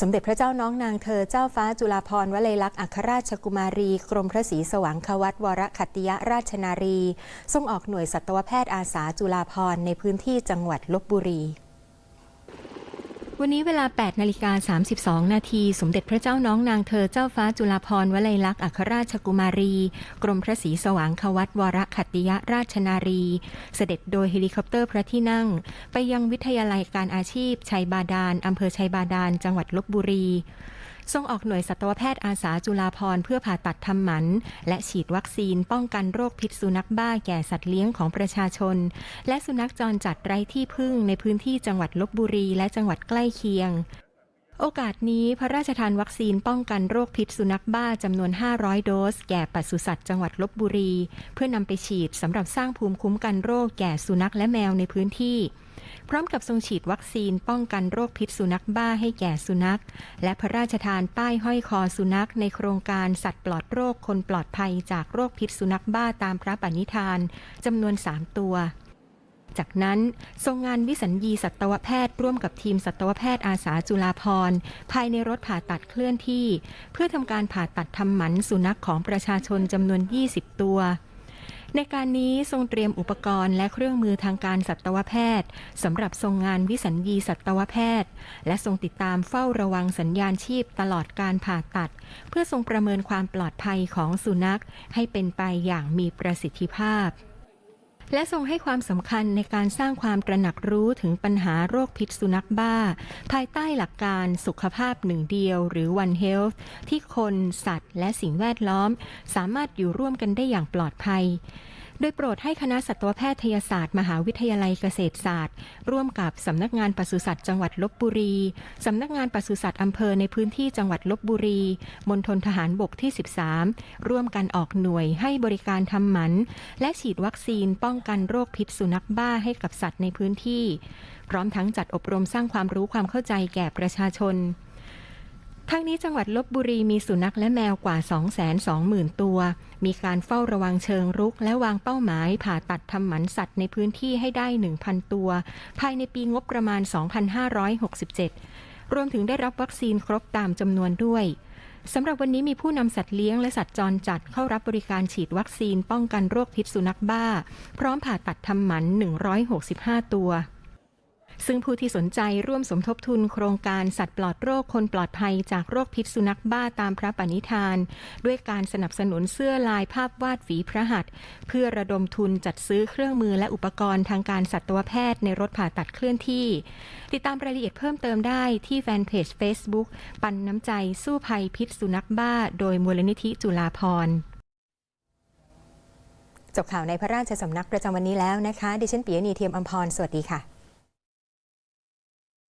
สมเด็จพระเจ้าน้องนางเธอเจ้าฟ้าจุฬาภรณ์วลัยลักษณ์อัครราชกุมารี กรมพระศรีสว่างควัตวรขัตติยราชนารี ทรงออกหน่วยสัตวแพทย์อาสาจุฬาภรณ์ในพื้นที่จังหวัดลบบุรี วันนี้เวลา 8 นาฬิกา 32 นาที สมเด็จพระเจ้าน้องนางเธอเจ้าฟ้าจุฬาภรณ์วลัยลักษณ์อัครราชกุมารี กรมพระศรีสว่างควัตวรขัตติยราชนารี เสด็จโดยเฮลิคอปเตอร์พระที่นั่ง ไปยังวิทยาลัยการอาชีพชัยบาดาลอำเภอชัยบาดาล จังหวัดลบบุรี ทรงออกหน่วยสัตวแพทย์อาสาจุฬาภรเพื่อผ่าตัดทำหมัน และฉีดวัคซีนป้องกันโรคพิษสุนัขบ้าแก่สัตว์เลี้ยงของประชาชน และสุนัขจรจัดไร้ที่พึ่งในพื้นที่จังหวัดลบบุรีและจังหวัดใกล้เคียงโอกาสนี้พระราชทานวัคซีนป้องกันโรคพิษสุนัขบ้าจำนวน 500 โดส แก่ปศุสัตว์จังหวัดลบบุรี เพื่อนำไปฉีดสำหรับสร้างภูมิคุ้มกันโรคแก่สุนัขและแมวในพื้นที่ พร้อมกับทรงฉีดวัคซีนป้องกันโรคพิษสุนัขบ้าให้แก่สุนัข และพระราชทานป้ายห้อยคอสุนัข ในโครงการสัตว์ปลอดโรคคนปลอดภัยจากโรคพิษสุนัขบ้าตามพระปณิธานจำนวน 3 ตัวจากนั้นทรงงานวิสัญญีสัตวแพทย์ร่วมกับทีมสัตวแพทย์อาสาจุฬาภรภายในรถผ่าตัดเคลื่อนที่ เพื่อทำการผ่าตัดทำหมันสุนัขของประชาชนจำนวน 20 ตัว ในการนี้ทรงเตรียมอุปกรณ์และเครื่องมือทางการสัตวแพทย์สำหรับทรงงานวิสัญญีสัตวแพทย์ และทรงติดตามเฝ้าระวังสัญญาณชีพตลอดการผ่าตัด เพื่อทรงประเมินความปลอดภัยของสุนัขให้เป็นไปอย่างมีประสิทธิภาพ และทรงให้ความสำคัญในการสร้างความตระหนักรู้ถึงปัญหาโรคพิษสุนัขบ้า ภายใต้หลักการสุขภาพหนึ่งเดียว หรือ One Health ที่คน สัตว์ และสิ่งแวดล้อม สามารถอยู่ร่วมกันได้อย่างปลอดภัย โดยโปรดให้คณะสัตวแพทยศาสตร์ มหาวิทยาลัยเกษตรศาสตร์ ร่วมกับสำนักงานปศุสัตว์จังหวัดลบบุรี สำนักงานปศุสัตว์อำเภอในพื้นที่จังหวัดลบบุรีมณฑลทหารบกที่ 13 ร่วมกันออกหน่วยให้บริการทำหมัน และฉีดวัคซีนป้องกันโรคพิษสุนัขบ้าให้กับสัตว์ในพื้นที่ พร้อมทั้งจัดอบรมสร้างความรู้ความเข้าใจแก่ประชาชน ทั้งนี้จังหวัดลบบุรีมีสุนัขและแมวกว่า 220,000 ตัว มีการเฝ้าระวังเชิงรุก และวางเป้าหมาย ผ่าตัดทำหมันสัตว์ในพื้นที่ให้ได้ 1,000 ตัว ภายในปีงบประมาณ 2567 รวมถึงได้รับวัคซีนครบตามจำนวนด้วยสำหรับวันนี้มีผู้นำสัตว์เลี้ยงและสัตว์จรจัดเข้ารับบริการฉีดวัคซีนป้องกันโรคพิษสุนัขบ้า พร้อมผ่าตัดทำหมัน 165 ตัว ซึ่งผู้ที่สนใจร่วมสมทบทุนโครงการสัตว์ปลอดโรคคนปลอดภัยจากโรคพิษสุนัขบ้าตามพระปณิธาน ด้วยการสนับสนุนเสื้อลายภาพวาดฝีพระหัตถ์เพื่อระดมทุนจัดซื้อเครื่องมือและอุปกรณ์ทางการสัตวแพทย์ในรถผ่าตัดเคลื่อนที่ ติดตามรายละเอียดเพิ่มเติมได้ที่แฟนเพจ Facebook ปันน้ำใจสู้ภัยพิษสุนัขบ้า โดยมูลนิธิจุฬาภรณ์จบข่าวในพระราชสำนักประจำวันนี้แล้วนะคะ ดิฉันปิยนีเทียมอัมพร สวัสดีค่ะ